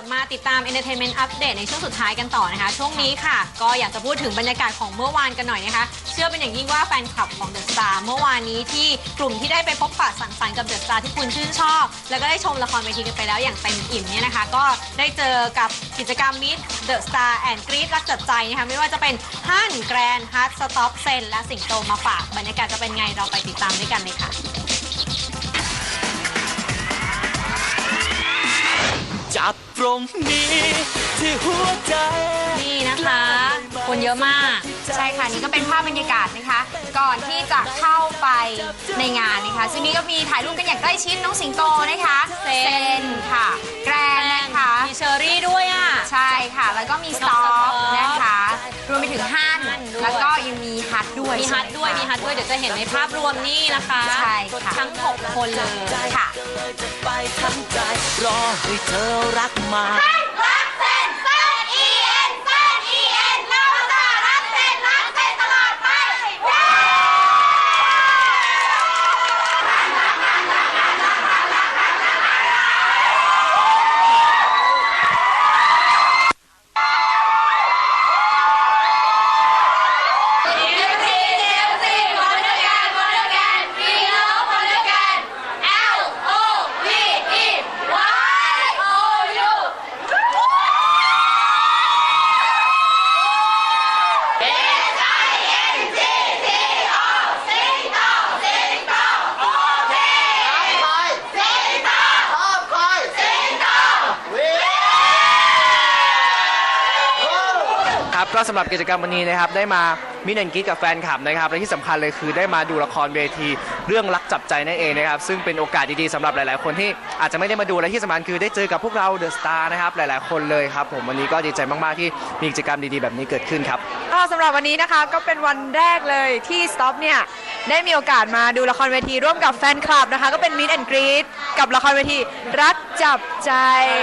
ลับมาติดตาม Entertainment Update ในช่วงสุดท้ายกันต่อนะคะ ช่วงนี้ค่ะ ก็อยากจะพูดถึงบรรยากาศของเมื่อวานกันหน่อยนะคะ เชื่อเป็นอย่างยิ่งว่าแฟนคลับของ The Star เมื่อวานนี้ที่กลุ่มที่ได้ไปพบปะสังสรรค์กับ The Star ที่คุณชื่นชอบ แล้วก็ได้ชมละครเวทีกันไปแล้วอย่างเต็มอิ่มเนี่ยนะคะ ก็ได้เจอกับกิจกรรม Meet The Star and Greet รักจัดใจนะคะไม่ว่าจะเป็นฮั่นแกรนฮัทสต็อปเซนและสิงโตมาฝากบรรยากาศจะเป็นไงเราไปติดตามด้วยกันเลยค่ะ จับตรงนี้ที่หัวใจ นี่นะคะ คนเยอะมาก ใช่ค่ะ นี่ก็เป็นภาพบรรยากาศนะคะ ก่อนที่จะเข้าไปในงานนะคะ ซึ่งนี่ก็มีถ่ายรูปกันอย่างใกล้ชิดน้องสิงโตนะคะเซนค่ะ แกรนนะคะ มีเชอรี่ด้วยอะ ใช่ค่ะ แล้วก็มีสต็อ ด้วยแล้วก็ยังมีฮัทด้วยมีฮัทด้วยมีฮัทด้วยเดี๋ยวจะเห็นในภาพรวมนี่นะคะใช่ค่ะทั้ง6คนเลยค่ะจะไปทั้งใจรอให้เธอรักมา ครับก็สำหรับกิจกรรมวันนี้นะครับได้มามินันกิ๊กับแฟนคลับนะครับและที่สำคัญเลยคือได้มาดูละครเวทีเรื่องรักจับใจนั่นเองนะครับซึ่งเป็นโอกาสดีๆสำหรับหลายๆ คนที่อาจจะไม่ได้มาดูและที่สำคัญคือได้เจอกับพวกเราเดอะสตาร์นะครับหลายๆ คนเลยครับผมวันนี้ก็ดีใจมากๆที่มีกิจกรรมดีๆแบบนี้เกิดขึ้นครับ ก็สำหรับวันนี้นะคะก็เป็นวันแรกเลยที่สต็อปเนี่ย ได้มีโอกาสมาดูละครเวทีร่วมกับแฟนคลับนะคะ ก็เป็นมิ t แอนกรีดกับละครเวทีรักจับใจ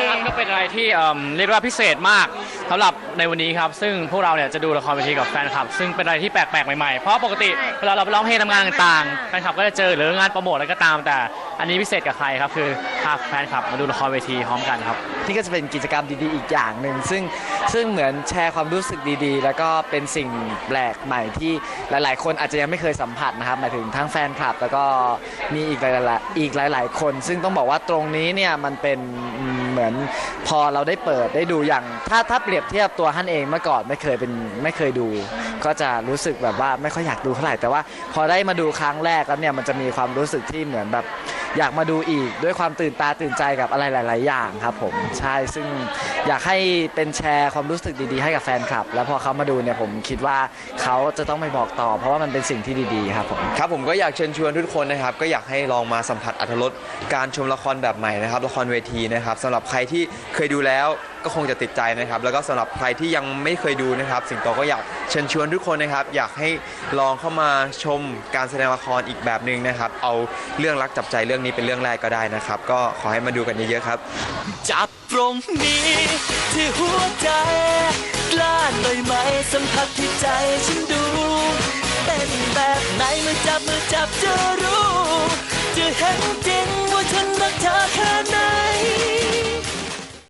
ครับก็เป็นอะไรที่เอิ่มเรียกว่าพิเศษมากสำหรับในวันนี้ครับ ซึ่งพวกเราเนี่ยจะดูละครเวทีกับแฟนคลับ ซึ่งเป็นอะไรที่แปลกๆใหม่ๆ เพราะปกติใช่เวลาเราไปร้องเพลงทำงานต่างๆแฟนคลับก็จะเจอหรืองานโปรโมทอะไรก็ตามแต่ อันนี้พิเศษกับใครครับคือพาแฟนคลับมาดูละครเวทีพร้อมกันครับ นี่ก็จะเป็นกิจกรรมดีๆ อีกอย่างหนึ่งซึ่งซึ่งเหมือนแชร์ความรู้สึกดีๆ แล้วก็เป็นสิ่งแปลกใหม่ที่หลายๆ คนอาจจะยังไม่เคยสัมผัสนะครับหมายถึงทั้งแฟนคลับ แล้วก็มีอีกหลายๆอีกหลาย ๆ คน ซึ่งต้องบอกว่าตรงนี้เนี่ยมันเป็นเหมือนพอเราได้เปิดได้ดูอย่าง ถ้าถ้าเปรียบเทียบตัวท่านเองเมื่อก่อนไม่เคยเป็นไม่เคยดู ก็จะรู้สึกแบบว่าไม่ค่อยอยากดูเท่าไหร่แต่ว่า พอได้มาดูครั้งแรกแล้วเนี่ยมันจะมีความรู้สึกที่เหมือนแบบอยากมาดูอีกด้วยความตื่นตาตื่นใจกับอะไรหลาย ๆ อย่างครับผมใช่ซึ่งอยากให้เป็นแชร์ความรู้สึกดีๆ ให้กับแฟนคลับ แล้วพอเขามาดูเนี่ยผมคิดว่าเขาจะต้องไปบอกต่อ เพราะว่ามันเป็นสิ่งที่ดีๆ ครับผม ครับผมก็อยากเชิญชวนทุกคนนะครับ ก็อยากให้ลองมาสัมผัสอรรถรสการชมละครแบบใหม่นะครับละครเวทีนะครับสำหรับใครที่เคยดูแล้ว ก็คงจะติดใจนะครับ แล้วก็สำหรับใครที่ยังไม่เคยดูนะครับ สิงโตก็อยากเชิญชวนทุกคนนะครับ อยากให้ลองเข้ามาชมการแสดงละครอีกแบบหนึ่งนะครับ เอาเรื่องรักจับใจเรื่องนี้เป็นเรื่องแรกก็ได้นะครับ ก็ขอให้มาดูกันเยอะๆครับ จับตรงนี้ที่หัวใจกล้าหน่อยไหมสัมผัสที่ใจฉันดูเป็นแบบไหนเมื่อจับเมื่อจับจะรู้ จะเห็นจริงว่าฉันรักเธอแค่ไหน